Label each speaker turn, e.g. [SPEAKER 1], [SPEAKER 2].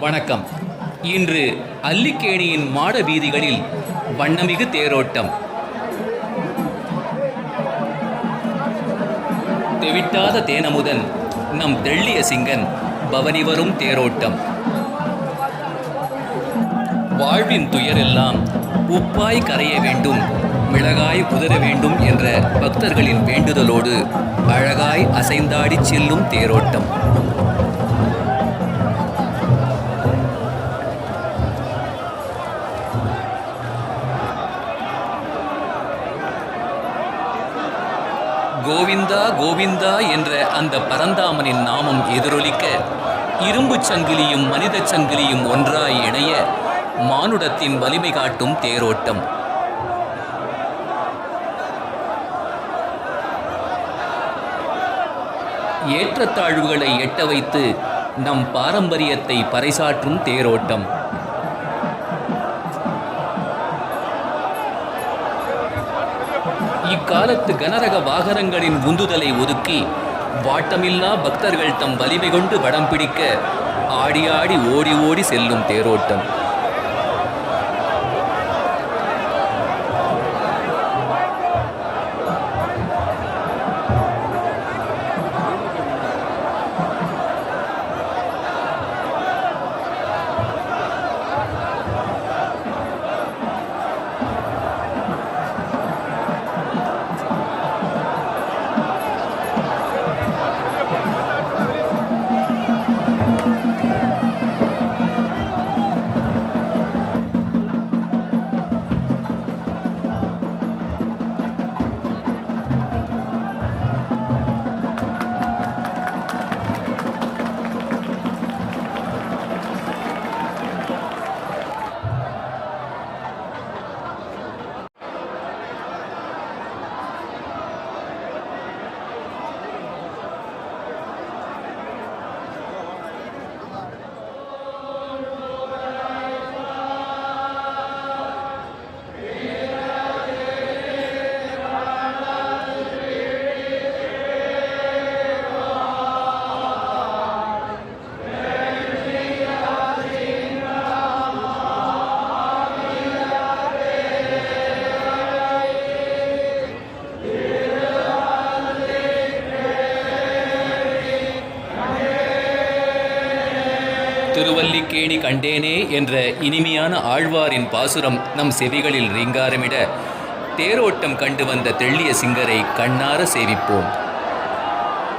[SPEAKER 1] வணக்கம். இன்று அல்லிக்கேணியின் மாட வீதிகளில் வண்ணமிகு தேரோட்டம். தெவிட்டாத தேனமுதன் நம் தெள்ளிய சிங்கன் பவனி வரும் தேரோட்டம். வாழ்வின் துயரெல்லாம் உப்பாய் கரைய வேண்டும் மிளகாய் உதர வேண்டும் என்ற பக்தர்களின் வேண்டுதலோடு அழகாய் அசைந்தாடிச் செல்லும் தேரோட்டம். கோவிந்தா கோவிந்தா என்ற அந்த பரந்தாமனின் நாமம் எதிரொலிக்க இரும்புச் சங்கிலியும் மனிதச் சங்கிலியும் ஒன்றாய் இணைய மானுடத்தின் வலிமை காட்டும் தேரோட்டம். ஏற்றத்தாழ்வுகளை எட்ட வைத்து நம் பாரம்பரியத்தை பறைசாற்றும் தேரோட்டம். இக்காலத்து கனரக வாகனங்களின் உந்துதலை ஒதுக்கி வாட்டமில்லா பக்தர்கள் தம் வலிமை கொண்டு வடம் பிடிக்க ஆடி ஆடி ஓடி ஓடி செல்லும் தேரோட்டம். திருவல்லிக்கேணி கண்டேனே என்ற இனிமையான ஆழ்வாரின் பாசுரம் நம் செவிகளில் ரீங்காரமிட தேரோட்டம் கண்டு வந்த தெள்ளிய சிங்கரை கண்ணார சேவிப்போம்.